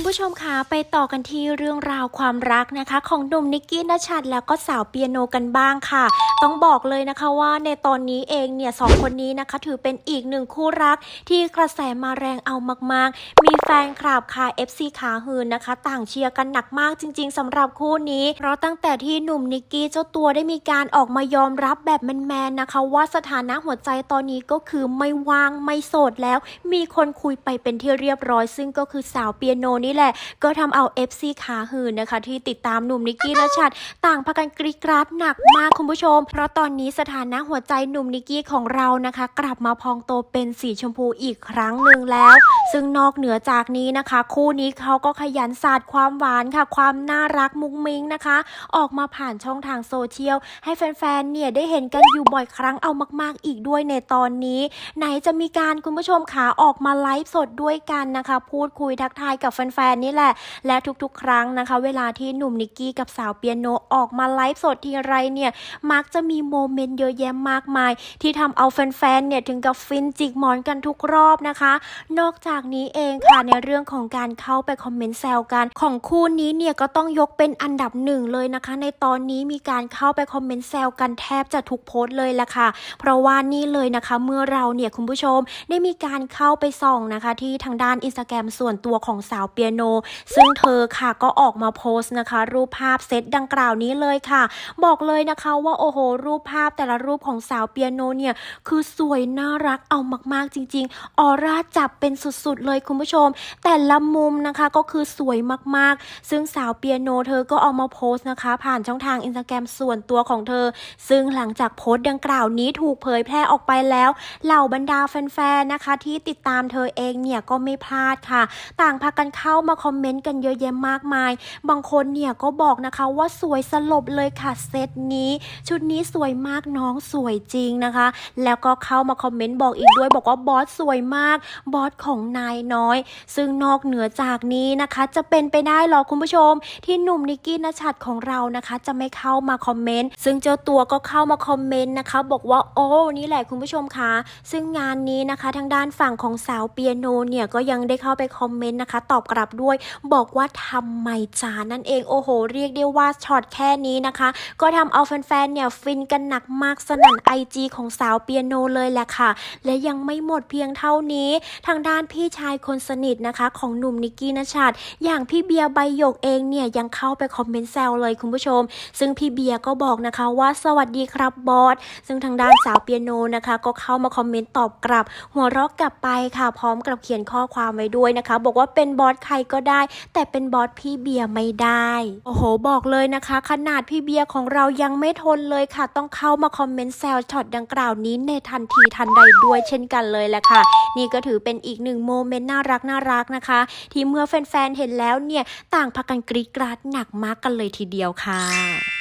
คุณผู้ชมคะไปต่อกันที่เรื่องราวความรักนะคะ ของหนุ่มนิกกี้นชชัดแล้วก็สาวเปียโนกันบ้างค่ะ ต้องบอกเลยนะคะว่าในตอนนี้เองเนี่ยสองคนนี้นะคะ ถือเป็นอีกหนึ่งคู่รักที่กระแสมาแรงเอามากๆ มีแฟนคลับค่ะ FC ขาหืนนะคะ ต่างเชียร์กันหนักมากจริง ๆสำหรับคู่นี้ เพราะตั้งแต่ที่หนุ่มนิกกี้เจ้าตัวได้มีการออกมายอมรับแบบแมนๆนะคะ ว่าสถานะหัวใจตอนนี้ก็คือไม่ว่างไม่โสดแล้ว มีคนคุยไปเป็นที่เรียบร้อย ซึ่งก็คือสาวเปียโนนี่แหละ ก็ทำเอา FC ขาหืนนะคะ ที่ติดตามหนุ่มนิกกี้และชัดต่างพากันกรีดกราดหนักมากคุณผู้ชม เพราะตอนนี้สถานะหัวใจหนุ่มนิกกี้ของเรานะคะ กลับมาพองโตเป็นสีชมพูอีกครั้งหนึ่งแล้ว ซึ่งนอกเหนือจากนี้นะคะ คู่นี้เขาก็ขยันสาดความหวานค่ะ ความน่ารักมุ้งมิ้งนะคะ ออกมาผ่านช่องทางโซเชียล ให้แฟนๆเนี่ยได้เห็นกันอยู่บ่อยครั้งเอามาก ๆ อีกด้วยในตอนนี้ ไหนจะมีการคุณผู้ชมขาออกมาไลฟ์สดด้วยกันนะคะ พูดคุยทักทายกับแฟนๆนี่แหละ และทุกๆ ครั้งนะคะ เวลาที่หนุ่มนิกกี้กับสาวเปียโนออกมาไลฟ์สดทีไรเนี่ยมักจะมีโมเมนต์เยอะแยะมากมาย ที่ทำเอาแฟนๆเนี่ยถึงกับฟินจิกหมอนกันทุกรอบนะคะ นอกจากนี้เองค่ะในเรื่องของการเข้าไปคอมเมนต์แซวกัน ของคู่นี้เนี่ยก็ต้องยกเป็นอันดับหนึ่งเลยนะคะ ในตอนนี้มีการเข้าไปคอมเมนต์แซวกันแทบจะทุกโพสต์เลยละค่ะ เพราะว่านี่เลยนะคะเมื่อเราเนี่ยคุณผู้ชมได้มีการเข้าไปส่องนะคะ ที่ทางด้านอินสตาแกรมส่วนตัวของสาวเปียโน ซึ่งเธอค่ะก็ออกมาโพสต์นะคะ รูปภาพเซตดังกล่าวนี้เลยค่ะ บอกเลยนะคะว่าโอ้โห รูปภาพแต่ละรูปของสาวเปียโนเนี่ย คือสวยน่ารักเอามากๆจริง ๆ ออร่าจับเป็นสุดๆเลยคุณผู้ชม แต่ละมุมนะคะก็คือสวยมากๆ ซึ่งสาวเปียโนเธอก็เอามาโพสต์นะคะ ผ่านช่องทางอินสตาแกรมส่วนตัวของเธอ ซึ่งหลังจากโพสต์ดังกล่าวนี้ถูกเผยแพร่ออกไปแล้ว เหล่าบรรดาแฟนๆนะคะ ที่ติดตามเธอเองเนี่ยก็ไม่พลาดค่ะ ต่างพากันเข้ามาคอมเมนต์กันเยอะแยะมากมาย บางคนเนี่ยก็บอกนะคะว่าสวยสลบเลยค่ะเซตนี้ ชุดนี้สวยมากน้องสวยจริงนะคะ แล้วก็เข้ามาคอมเมนต์บอกอีกด้วยบอกว่าบอสสวยมากบอสของนายน้อย ซึ่งนอกเหนือจากนี้นะคะ จะเป็นไปได้หรอคุณผู้ชม ที่หนุ่มนิกกี้นชัดของเรานะคะ จะไม่เข้ามาคอมเมนต์ซึ่งเจ้าตัวก็เข้ามาคอมเมนต์นะคะ บอกว่าโอ้นี่แหละคุณผู้ชมคะซึ่งงานนี้นะคะ ทางด้านฝั่งของสาวเปียโนเนี่ยก็ยังได้เข้าไปคอมเมนต์นะคะ ตอบกลับด้วย บอกว่าทำไมจานั่นเองโอ้โห เรียกได้ว่าช็อตแค่นี้นะคะ ก็ทำเอาแฟนๆเนี่ยฟินกันหนักมากสนั่นไอจีของสาวเปียโนเลยแหละค่ะ และยังไม่หมดเพียงเท่านี้ ทางด้านพี่ชายคนสนิทนะคะ ของหนุ่มนิกกี้นชัดอย่างพี่เบียร์ใบหยกเองเนี่ยยังเข้าไปคอมเมนต์แซวเลยคุณผู้ชม ซึ่งพี่เบียร์ก็บอกนะคะว่าสวัสดีครับบอสซึ่งทางด้านสาวเปียโนนะคะ ก็เข้ามาคอมเมนต์ตอบกลับ หัวเราะกลับไปค่ะ พร้อมกับเขียนข้อความไว้ด้วยนะคะ บอกว่าเป็นบอสครก็ได้ แต่เป็นบอสพี่เบียร์ไม่ได้ โอ้โห บอกเลยนะคะ ขนาดพี่เบียร์ของเรายังไม่ทนเลยค่ะ ต้องเข้ามาคอมเมนต์แซวช็อตดังกล่าวนี้ในทันทีทันใดด้วยเช่นกันเลยแหละค่ะ นี่ก็ถือเป็นอีกหนึ่งโมเมนต์น่ารักน่ารักนะคะ ที่เมื่อแฟนๆเห็นแล้วเนี่ยต่างพากันกรี๊ดกราดหนักมากกันเลยทีเดียวค่ะ